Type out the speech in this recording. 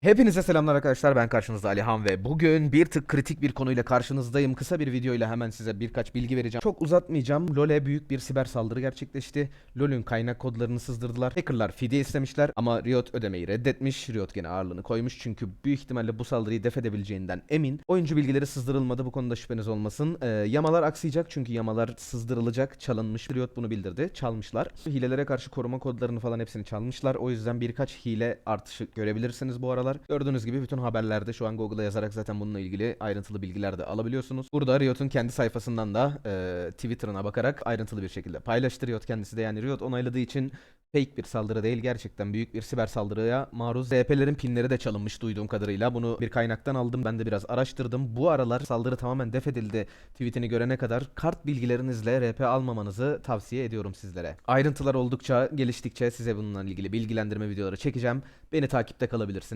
Hepinize selamlar arkadaşlar ben karşınızda Alihan ve bugün bir tık kritik bir konuyla karşınızdayım. Kısa bir videoyla hemen size birkaç bilgi vereceğim. Çok uzatmayacağım. LoL'e büyük bir siber saldırı gerçekleşti. LoL'ün kaynak kodlarını sızdırdılar. Hackerlar fidye istemişler ama Riot ödemeyi reddetmiş. Riot gene ağırlığını koymuş çünkü büyük ihtimalle bu saldırıyı def edebileceğinden emin. Oyuncu bilgileri sızdırılmadı bu konuda şüpheniz olmasın. Ee, yamalar aksayacak çünkü yamalar sızdırılacak. Çalınmış. Riot bunu bildirdi. Çalmışlar. Hilelere karşı koruma kodlarını falan hepsini çalmışlar. O yüzden birkaç hile artışı görebilirsiniz bu aralar. Gördüğünüz gibi bütün haberlerde şu an Google'a yazarak zaten bununla ilgili ayrıntılı bilgiler de alabiliyorsunuz. Burada Riot'un kendi sayfasından da e, Twitter'ına bakarak ayrıntılı bir şekilde paylaştı Riot kendisi de yani Riot onayladığı için fake bir saldırı değil gerçekten büyük bir siber saldırıya maruz. RP'lerin pinleri de çalınmış duyduğum kadarıyla. Bunu bir kaynaktan aldım. Ben de biraz araştırdım. Bu aralar saldırı tamamen def edildi tweetini görene kadar kart bilgilerinizle RP almamanızı tavsiye ediyorum sizlere. Ayrıntılar oldukça geliştikçe size bununla ilgili bilgilendirme videoları çekeceğim. Beni takipte kalabilirsiniz.